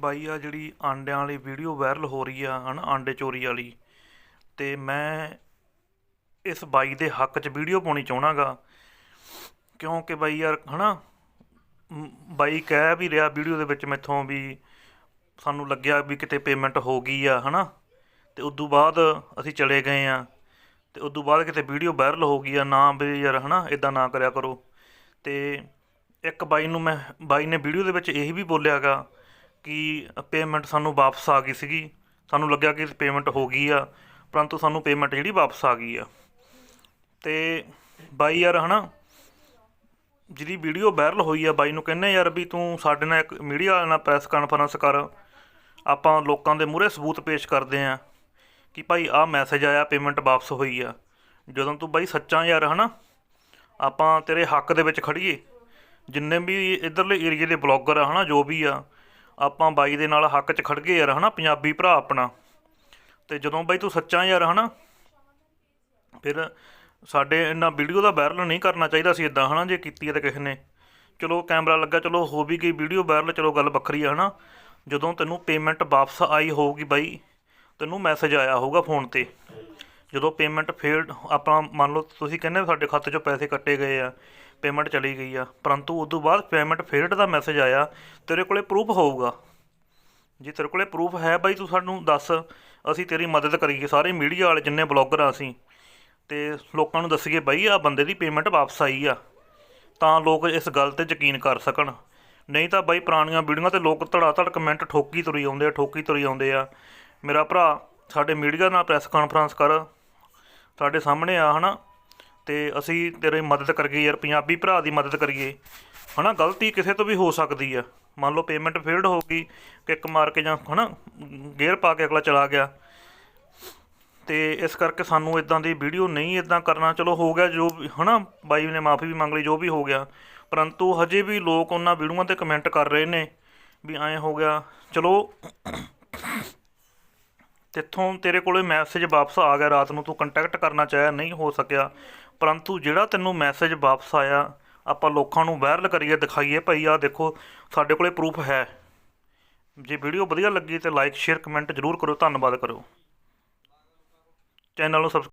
ਬਾਈ ਆ ਜਿਹੜੀ ਆਂਡਿਆਂ ਵਾਲੀ ਵੀਡੀਓ ਵਾਇਰਲ ਹੋ ਰਹੀ ਆ ਹੈ ਨਾ ਆਂਡੇ ਚੋਰੀ ਵਾਲੀ ਅਤੇ ਮੈਂ ਇਸ ਬਾਈ ਦੇ ਹੱਕ 'ਚ ਵੀਡੀਓ ਪਾਉਣੀ ਚਾਹੁੰਦਾ ਗਾ ਕਿਉਂਕਿ ਬਾਈ ਯਾਰ ਹੈ ਨਾ ਬਾਈ ਕਹਿ ਵੀ ਰਿਹਾ ਵੀਡੀਓ ਦੇ ਵਿੱਚ ਮੈਥੋਂ ਵੀ ਸਾਨੂੰ ਲੱਗਿਆ ਵੀ ਕਿਤੇ ਪੇਮੈਂਟ ਹੋ ਗਈ ਆ ਹੈ ਨਾ ਤੇ ਉਦੋਂ ਬਾਅਦ ਅਸੀਂ ਚਲੇ ਗਏ ਆ, ਤੇ ਉਦੋਂ ਬਾਅਦ ਕਿਤੇ ਵੀਡੀਓ ਵਾਇਰਲ ਹੋ ਗਈ ਆ, ਨਾ ਵੀ ਯਾਰ ਹੈ ਨਾ ਇਦਾਂ ਨਾ ਕਰਿਆ ਕਰੋ, ਤੇ ਇੱਕ ਬਾਈ ਨੂੰ ਮੈਂ, ਬਾਈ ਨੇ ਵੀਡੀਓ ਦੇ ਵਿੱਚ ਇਹ ਵੀ ਬੋਲਿਆਗਾ ਕਿ ਪੇਮੈਂਟ ਸਾਨੂੰ ਵਾਪਸ ਆ ਗਈ ਸੀਗੀ। ਸਾਨੂੰ ਲੱਗਿਆ ਕਿ ਪੇਮੈਂਟ ਹੋ ਗਈ ਆ, ਪਰੰਤੂ ਸਾਨੂੰ ਪੇਮੈਂਟ ਜਿਹੜੀ ਵਾਪਸ ਆ ਗਈ ਆ। ਤੇ ਬਾਈ ਯਾਰ, ਹਨਾ, ਜਿਹਦੀ ਵੀਡੀਓ ਵਾਇਰਲ ਹੋਈ ਆ, ਬਾਈ ਨੂੰ ਕਹਿੰਨੇ ਯਾਰ ਵੀ ਤੂੰ ਸਾਡੇ ਨਾਲ ਇੱਕ ਮੀਡੀਆ ਵਾਲਿਆਂ ਨਾਲ ਪ੍ਰੈਸ ਕਾਨਫਰੰਸ ਕਰ। ਆਪਾਂ ਲੋਕਾਂ ਦੇ ਮੂਹਰੇ ਸਬੂਤ ਪੇਸ਼ ਕਰਦੇ ਆਂ ਕਿ ਭਾਈ ਆਹ ਮੈਸੇਜ ਆਇਆ ਪੇਮੈਂਟ ਵਾਪਸ ਹੋਈ ਆ। ਜਦੋਂ ਤੂੰ ਬਾਈ ਸੱਚਾ ਯਾਰ, ਹਨਾ, ਆਪਾਂ ਤੇਰੇ ਹੱਕ ਦੇ ਵਿੱਚ ਖੜੀਏ। ਜਿੰਨੇ ਵੀ ਇਧਰਲੇ ਏਰੀਏ ਦੇ ਬਲੌਗਰ ਆ, ਹਨਾ, ਜੋ ਵੀ ਆ ਆਪਾਂ ਬਾਈ ਦੇ ਨਾਲ ਹੱਕ 'ਚ ਖੜ ਗਏ ਯਾਰ, ਹਨਾ? ਪੰਜਾਬੀ ਭਰਾ ਆਪਣਾ। ਤੇ ਜਦੋਂ ਬਾਈ ਤੂੰ ਸੱਚਾ ਯਾਰ, ਹਨਾ? ਫਿਰ ਸਾਡੇ ਇੰਨਾ ਵੀਡੀਓ ਦਾ ਵਾਇਰਲ ਨਹੀਂ ਕਰਨਾ ਚਾਹੀਦਾ ਸੀ ਇਦਾਂ ਹਨਾ? ਜੇ ਕੀਤੀ ਹੈ ਤਾਂ ਕਿਸੇ ਨੇ। ਚਲੋ, ਕੈਮਰਾ ਲੱਗਾ, ਚਲੋ, ਹੋ ਵੀ ਗਈ ਵੀਡੀਓ ਵਾਇਰਲ ਚਲੋ, ਗੱਲ ਵੱਖਰੀ ਆ, ਹਨਾ? ਜਦੋਂ ਤੈਨੂੰ ਪੇਮੈਂਟ ਵਾਪਸ ਆਈ ਹੋਊਗੀ ਬਾਈ, ਤੈਨੂੰ ਮੈਸੇਜ ਆਇਆ ਹੋਊਗਾ ਫੋਨ ਤੇ। ਜਦੋਂ ਪੇਮੈਂਟ ਫੇਲਡ ਆਪਾਂ ਮੰਨ ਲਓ ਤੁਸੀਂ ਕਹਿੰਦੇ ਸਾਡੇ ਖਾਤੇ 'ਚੋਂ ਪੈਸੇ ਕੱਟੇ ਗਏ ਆ। ਪੇਮੈਂਟ ਚਲੀ ਗਈ ਆ। ਪਰੰਤੂ ਉਸ ਤੋਂ ਬਾਅਦ ਪੇਮੈਂਟ ਫੇਲਡ ਦਾ ਮੈਸੇਜ ਆਇਆ, ਤੇਰੇ ਕੋਲੇ ਪ੍ਰੂਫ ਹੋਊਗਾ। ਜੇ ਤੇਰੇ ਕੋਲੇ ਪ੍ਰੂਫ ਹੈ ਬਾਈ, ਤੂੰ ਸਾਨੂੰ ਦੱਸ। ਅਸੀਂ ਤੇਰੀ ਮਦਦ ਕਰੀਏ। ਸਾਰੇ ਮੀਡੀਆ ਵਾਲੇ ਜਿੰਨੇ ਬਲੌਗਰ ਆ ਅਸੀਂ, ਤੇ ਲੋਕਾਂ ਨੂੰ ਦੱਸੀਏ ਬਾਈ ਆ ਬੰਦੇ ਦੀ ਪੇਮੈਂਟ ਵਾਪਸ ਆਈ ਆ। ਤਾਂ ਲੋਕ ਇਸ ਗੱਲ ਤੇ ਯਕੀਨ ਕਰ ਸਕਣ। ਨਹੀਂ ਤਾਂ ਬਾਈ, ਪੁਰਾਣੀਆਂ ਵੀਡੀਓਆਂ ਤੇ ਲੋਕ ਧੜਾ ਧੜ ਕਮੈਂਟ ਠੋਕੀ ਤੁਰੀ ਆਉਂਦੇ ਆ, ਠੋਕੀ ਤੁਰੀ ਆਉਂਦੇ ਆ। ਮੇਰਾ ਭਰਾ, ਸਾਡੇ ਮੀਡੀਆ ਨਾਲ ਪ੍ਰੈਸ ਕਾਨਫਰੰਸ ਕਰ। ਸਾਡੇ ਸਾਹਮਣੇ ਆ, ਹਨਾ। ਤੇ ਅਸੀਂ ਤੇਰੇ ਮਦਦ ਕਰੀਏ ਯਾਰ ਪੰਜਾਬੀ ਭਰਾ ਦੀ ਮਦਦ ਕਰੀਏ। ਹਨਾ, ਗਲਤੀ ਕਿਸੇ ਤੋਂ ਵੀ ਹੋ ਸਕਦੀ ਆ। ਮੰਨ ਲਓ ਪੇਮੈਂਟ ਫੇਲਡ ਹੋ ਗਈ, ਕਿੱਕ ਮਾਰ ਕੇ ਜਾਂ ਹਨਾ ਗੇਅਰ ਪਾ ਕੇ ਅਗਲਾ ਚਲਾ ਗਿਆ। ਤੇ ਇਸ ਕਰਕੇ ਸਾਨੂੰ ਇਦਾਂ ਦੀ ਵੀਡੀਓ ਨਹੀਂ ਇਦਾਂ ਕਰਨਾ। ਚਲੋ ਹੋ ਗਿਆ ਜੋ ਵੀ- ਹਨਾ, ਬਾਈ ਨੇ ਮਾਫੀ ਵੀ ਮੰਗ ਲਈ, ਜੋ ਵੀ ਹੋ ਗਿਆ। ਪਰੰਤੂ ਹਜੇ ਵੀ ਲੋਕ ਉਹਨਾਂ ਵੀਡੀਓਆਂ ਤੇ ਕਮੈਂਟ ਕਰ ਰਹੇ ਨੇ ਵੀ ਐਂ ਹੋ ਗਿਆ। ਚਲੋ ਤੇਥੋਂ ਤੇਰੇ ਕੋਲੇ ਮੈਸੇਜ ਵਾਪਸ ਆ ਗਿਆ ਰਾਤ ਨੂੰ, ਤੂੰ ਕੰਟੈਕਟ ਕਰਨਾ ਚਾਹਿਆ, ਨਹੀਂ ਹੋ ਸਕਿਆ। ਪਰੰਤੂ ਜਿਹੜਾ ਤੈਨੂੰ ਮੈਸੇਜ ਵਾਪਸ ਆਇਆ, ਆਪਾਂ ਲੋਕਾਂ ਨੂੰ ਵਾਇਰਲ ਕਰੀਏ, ਦਿਖਾਈਏ, ਭਾਈ ਆ ਦੇਖੋ, ਸਾਡੇ ਕੋਲੇ ਪ੍ਰੂਫ ਹੈ। ਜੇ ਵੀਡੀਓ ਵਧੀਆ ਲੱਗੀ ਤੇ ਲਾਈਕ ਸ਼ੇਅਰ ਕਮੈਂਟ ਜ਼ਰੂਰ ਕਰੋ ਧੰਨਵਾਦ ਕਰੋ ਚੈਨਲ ਨੂੰ ਸਬਸ